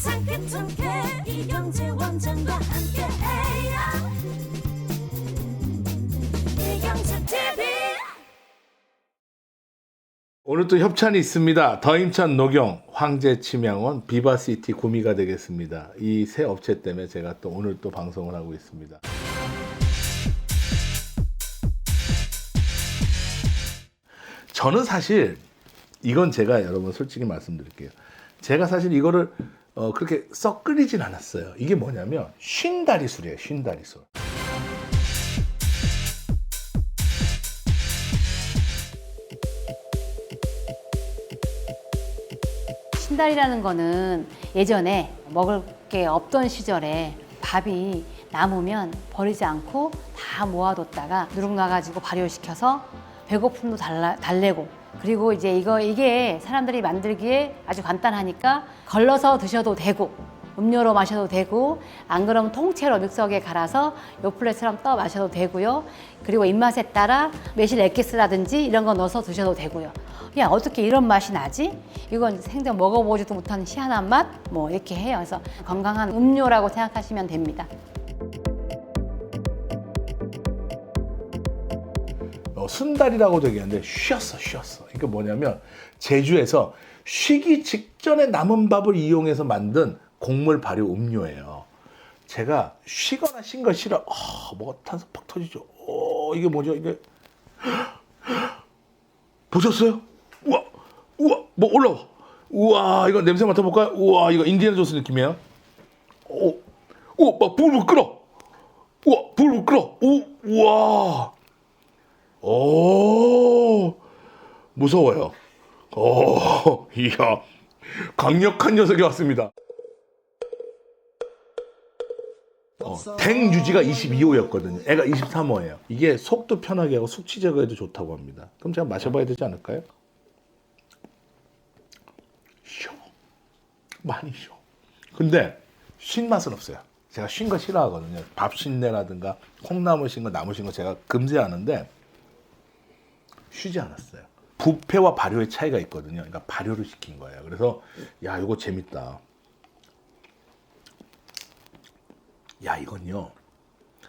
게 이경재 원장과 함께해요 이경재 TV 오늘 또 협찬이 있습니다. 더임찬 녹용 황제 침양원 비바시티 구미가 되겠습니다. 이새 업체 때문에 제가 또 오늘 또 방송을 하고 있습니다. 저는 사실 이건 제가 여러분 솔직히 말씀드릴게요. 제가 사실 이거를 어, 그렇게 썩 끓이진 않았어요. 이게 뭐냐면 쉰다리 술이에요. 쉰다리 술. 신달이라는 거는 예전에 먹을 게 없던 시절에 밥이 남으면 버리지 않고 다 모아뒀다가 누룩 나가지고 발효시켜서 배고픔도 달라, 달래고 그리고 이제 이거 이게 사람들이 만들기에 아주 간단하니까 걸러서 드셔도 되고 음료로 마셔도 되고 안 그러면 통째로 믹서기에 갈아서 요플레처럼 떠 마셔도 되고요. 그리고 입맛에 따라 매실 엑기스라든지 이런 거 넣어서 드셔도 되고요. 야 어떻게 이런 맛이 나지? 이건 생전 먹어보지도 못한 희한한 맛? 뭐 이렇게 해요. 그래서 건강한 음료라고 생각하시면 됩니다. 어, 순달이라고도 얘기하는데 쉬었어 쉬었어. 그러니까 뭐냐면 제주에서 쉬기 직전에 남은 밥을 이용해서 만든 곡물 발효 음료예요. 제가 쉬거나 쉰거 싫어. 아 뭐가 탄산 팍 터지죠. 어 이게 뭐죠? 이게 보셨어요? 우와 우와 뭐 올라와. 우와 이거 냄새 맡아볼까요? 우와 이거 인디애나 조스 느낌이에요. 오오막 불을 끓어 우와 불을 끓어 오 우와 오, 무서워요. 오, 이야, 강력한 녀석이 왔습니다. 어, 탱 유지가 22호였거든요. 애가 23호예요. 이게 속도 편하게 하고 숙취 제거에도 좋다고 합니다. 그럼 제가 마셔봐야 되지 않을까요? 쉬어. 많이 쉬어. 근데 쉰 맛은 없어요. 제가 쉰 거 싫어하거든요. 밥 쉰내라든가 콩나물 쉰 거, 나물 쉰거 제가 금지하는데 쉬지 않았어요. 부패와 발효의 차이가 있거든요. 그러니까 발효를 시킨 거예요. 그래서 야 이거 재밌다. 야 이건요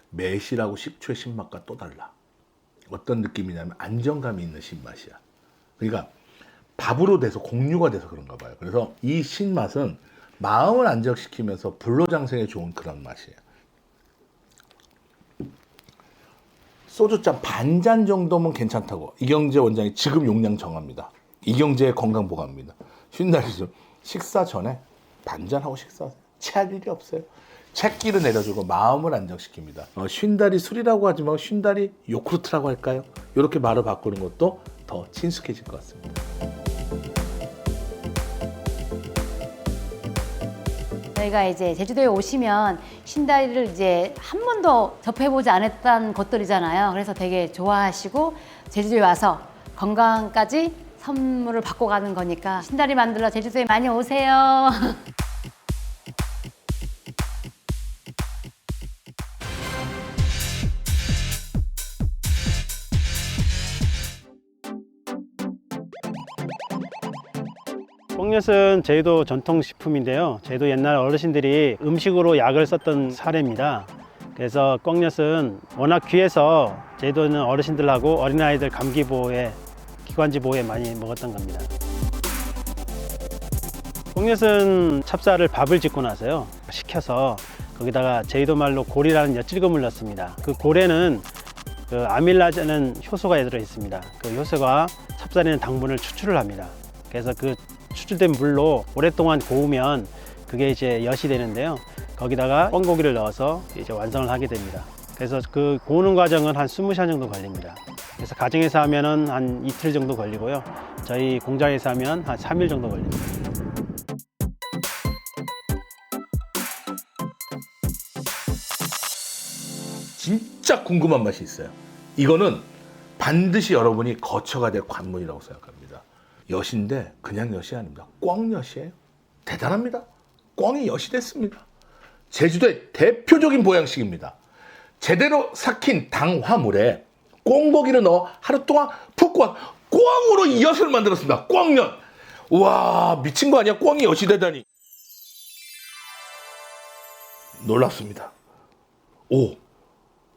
매실하고 식초의 신맛과 또 달라. 어떤 느낌이냐면 안정감이 있는 신맛이야. 그러니까 밥으로 돼서 공유가 돼서 그런가 봐요. 그래서 이 신맛은 마음을 안정시키면서 불로장생에 좋은 그런 맛이에요. 소주잔 반 잔 정도면 괜찮다고 이경재 원장이 지금 용량 정합니다. 이경재의 건강 보감입니다. 쉰날이죠. 식사 전에 반 잔하고 식사하세요. 체할 일이 없어요. 채기를 내려주고 마음을 안정시킵니다. 어, 쉰다리 술이라고 하지만 쉰다리 요구르트라고 할까요? 이렇게 말을 바꾸는 것도 더 친숙해질 것 같습니다. 저희가 이제 제주도에 오시면 신다리를 이제 한 번도 접해보지 않았던 곳들이잖아요. 그래서 되게 좋아하시고 제주도에 와서 건강까지 선물을 받고 가는 거니까 신다리 만들러 제주도에 많이 오세요. 꽁엿은 제주도 전통식품인데요. 제주도 옛날 어르신들이 음식으로 약을 썼던 사례입니다. 그래서 꽁엿은 워낙 귀해서 제주도는 어르신들하고 어린아이들 감기 보호에 기관지 보호에 많이 먹었던 겁니다. 꽁엿은 찹쌀을 밥을 짓고 나서요 식혀서 거기다가 제주도 말로 고리라는 엿질금을 넣습니다. 그 고래는 그 아밀라제는 효소가 들어 있습니다. 그 효소가 찹쌀에는 당분을 추출을 합니다. 그래서 그 추출된 물로 오랫동안 고우면 그게 이제 엿이 되는데요. 거기다가 뻥고기를 넣어서 이제 완성을 하게 됩니다. 그래서 그 고우는 과정은 한 20시간 정도 걸립니다. 그래서 가정에서 하면은 한 이틀 정도 걸리고요. 저희 공장에서 하면 한 3일 정도 걸립니다. 진짜 궁금한 맛이 있어요. 이거는 반드시 여러분이 거쳐가 될 관문이라고 생각합니다. 엿인데 그냥 엿이 아닙니다. 꽝엿이에요. 대단합니다. 꽝이 엿이 됐습니다. 제주도의 대표적인 보양식입니다. 제대로 삭힌 당 화물에 꽁고기를 넣어 하루 동안 푹 구워 꽝으로 엿을 만들었습니다. 꽝엿. 와 미친 거 아니야? 꽝이 엿이 되다니. 놀랍습니다. 오,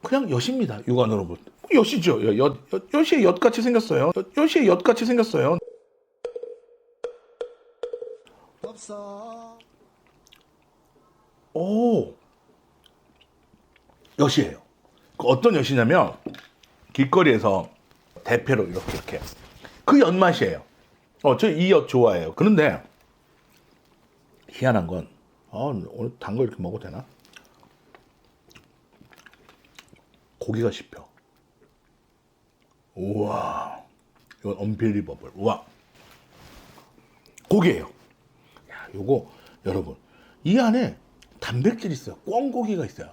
그냥 엿입니다. 육안으로 볼 때. 엿이죠. 엿, 엿, 엿, 엿이 엿같이 생겼어요. 엿, 엿이 엿같이 생겼어요. 오, 엿이에요. 그 어떤 엿이냐면 길거리에서 대패로 이렇게 이렇게 그 엿맛이에요. 어, 저 이 엿 좋아해요. 그런데 희한한 건 아, 오늘 단 거 이렇게 먹어도 되나? 고기가 씹혀. 우와, 이건 언빌리버블. 우와, 고기예요. 야, 요거 여러분 이 안에 단백질 이 있어요. 꿩고기가 있어요.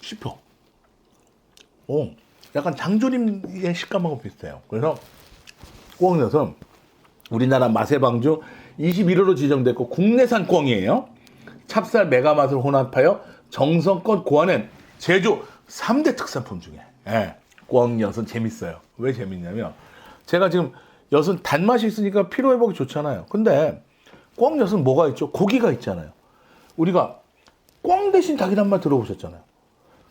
씹혀. 오, 약간 장조림의 식감하고 비슷해요. 그래서 꿩엿은 우리나라 맛의 방주 21호로 지정됐고 국내산 꿩이에요. 찹쌀 메가 맛을 혼합하여 정성껏 고안한 제주 3대 특산품 중에 예, 꿩엿은 재밌어요. 왜 재밌냐면 제가 지금 엿은 단맛이 있으니까 피로 회복이 좋잖아요. 근데 꿩 엿은 뭐가 있죠? 고기가 있잖아요. 우리가 꿩 대신 닭이란 말 들어보셨잖아요.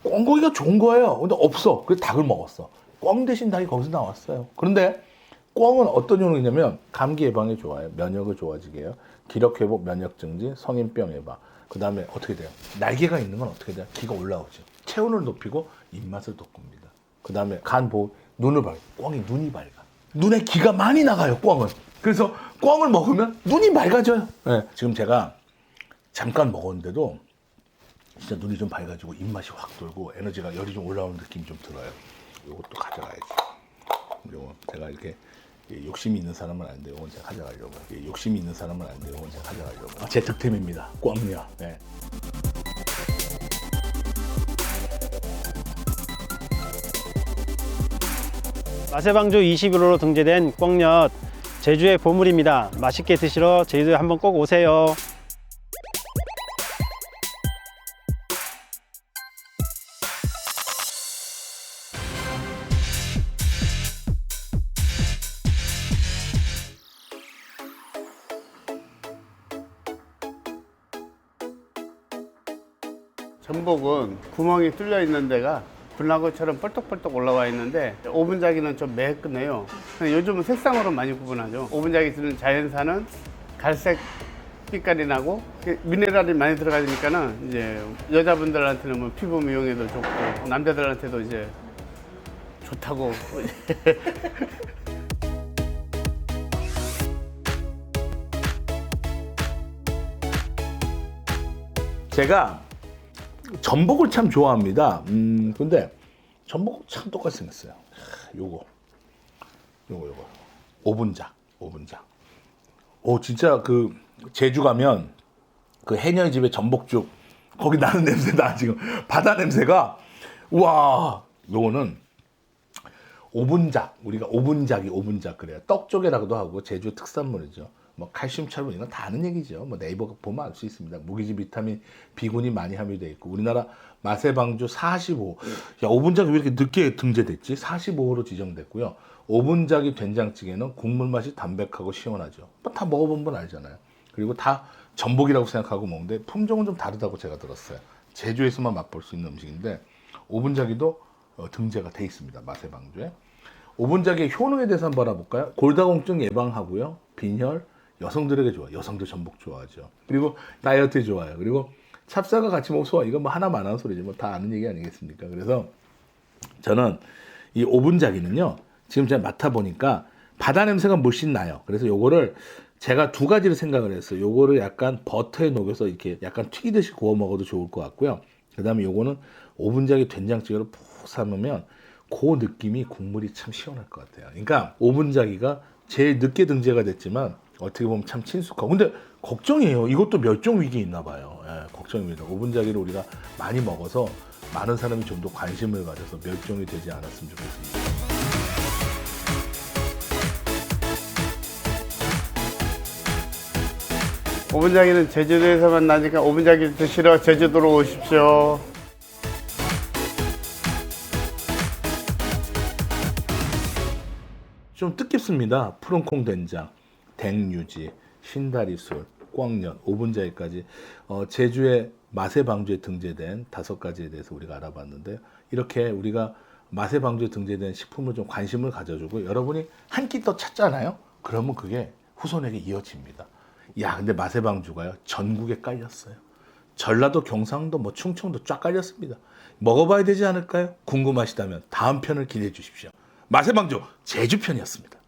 꿩고기가 좋은 거예요. 근데 없어. 그래서 닭을 먹었어. 꿩 대신 닭이 거기서 나왔어요. 그런데 꿩은 어떤 효능이냐면 감기 예방에 좋아요. 면역을 좋아지게 해요. 기력 회복, 면역 증진, 성인병 예방. 그 다음에 어떻게 돼요? 날개가 있는 건 어떻게 돼요? 기가 올라오죠. 체온을 높이고 입맛을 돋굽니다. 그 다음에 간 보호, 눈을 밝. 꿩이 눈이 밝아. 눈에 기가 많이 나가요. 꿩은. 그래서 꿩을 먹으면 눈이 맑아져요. 네, 지금 제가 잠깐 먹었는데도 진짜 눈이 좀 밝아지고 입맛이 확 돌고 에너지가 열이 좀 올라오는 느낌이 좀 들어요. 요것도 가져가야지. 요거 제가 이렇게 예, 욕심이 있는 사람은 안 돼요. 이건 제가 가져가려고. 예, 욕심이 있는 사람은 안 돼요. 이건 제가 가져가려고. 아, 제 득템입니다. 꽝이야. 네. 맛의 방주 21호로 등재된 꿩엿 제주의 보물입니다. 맛있게 드시러 제주도에 한번 꼭 오세요. 전복은 구멍이 뚫려 있는 데가 분화구처럼 뻘떡뻘떡 올라와 있는데 오분자기는 좀 매끈해요. 요즘은 색상으로 많이 구분하죠. 오분자기는 자연산은 갈색 빛깔이 나고 미네랄이 많이 들어가니까는 이제 여자분들한테는 뭐 피부 미용에도 좋고 남자들한테도 이제 좋다고 제가 전복을 참 좋아합니다. 음, 근데 전복 참 똑같이 생겼어요. 하, 요거, 요거, 요거. 오분작, 오분작. 오, 진짜 그 제주 가면 그 해녀의 집에 전복죽 거기 나는 냄새 나 지금 바다 냄새가 와 요거는 오분작 우리가 오분작이 오분작 그래요 떡조개라고도 하고 제주 특산물이죠 뭐 칼슘 철분 이건 다 아는 얘기죠. 뭐 네이버 보면 알 수 있습니다. 무기질 비타민 비군이 많이 함유되어 있고. 우리나라 맛의 방주 45 야, 오분작이 왜 이렇게 늦게 등재됐지? 45호로 지정됐고요. 오분작이 된장찌개는 국물 맛이 담백하고 시원하죠. 뭐 다 먹어본 분 알잖아요. 그리고 다 전복이라고 생각하고 먹는데 품종은 좀 다르다고 제가 들었어요. 제주에서만 맛볼 수 있는 음식인데 오분작이도 어, 등재가 돼 있습니다. 맛의 방주에. 오분작의 효능에 대해서 한번 알아볼까요? 골다공증 예방하고요. 빈혈, 여성들에게 좋아. 여성들 전복 좋아하죠. 그리고 다이어트에 좋아요. 그리고 찹쌀과 같이 소화. 이건 뭐 하나만 하는 소리지. 뭐 다 아는 얘기 아니겠습니까? 그래서 저는 이 오분작이는요. 지금 제가 맡아보니까 바다 냄새가 물씬 나요. 그래서 요거를 제가 두 가지를 생각을 했어요. 요거를 약간 버터에 녹여서 이렇게 약간 튀기듯이 구워 먹어도 좋을 것 같고요. 그 다음에 요거는 오분작이 된장찌개로 푹 삶으면 그 느낌이 국물이 참 시원할 것 같아요. 그러니까 오분작이가 제일 늦게 등재가 됐지만 어떻게 보면 참 친숙하고 근데 걱정이에요. 이것도 멸종 위기에 있나 봐요. 예, 걱정입니다. 오분작이를 우리가 많이 먹어서 많은 사람이 좀 더 관심을 가져서 멸종이 되지 않았으면 좋겠습니다. 오분자기는 제주도에서만 나니까 오분자기 드시러 제주도로 오십시오. 좀 뜻깊습니다. 푸른콩 된장, 댕유지, 신다리술, 꽝년, 오분자위까지 어, 제주의 맛의 방주에 등재된 다섯 가지에 대해서 우리가 알아봤는데요. 이렇게 우리가 맛의 방주에 등재된 식품을 좀 관심을 가져주고 여러분이 한 끼 더 찾잖아요. 그러면 그게 후손에게 이어집니다. 야, 근데 맛의 방주가요 전국에 깔렸어요. 전라도, 경상도, 뭐 충청도 쫙 깔렸습니다. 먹어봐야 되지 않을까요? 궁금하시다면 다음 편을 기대해 주십시오. 맛의 방주 제주 편이었습니다.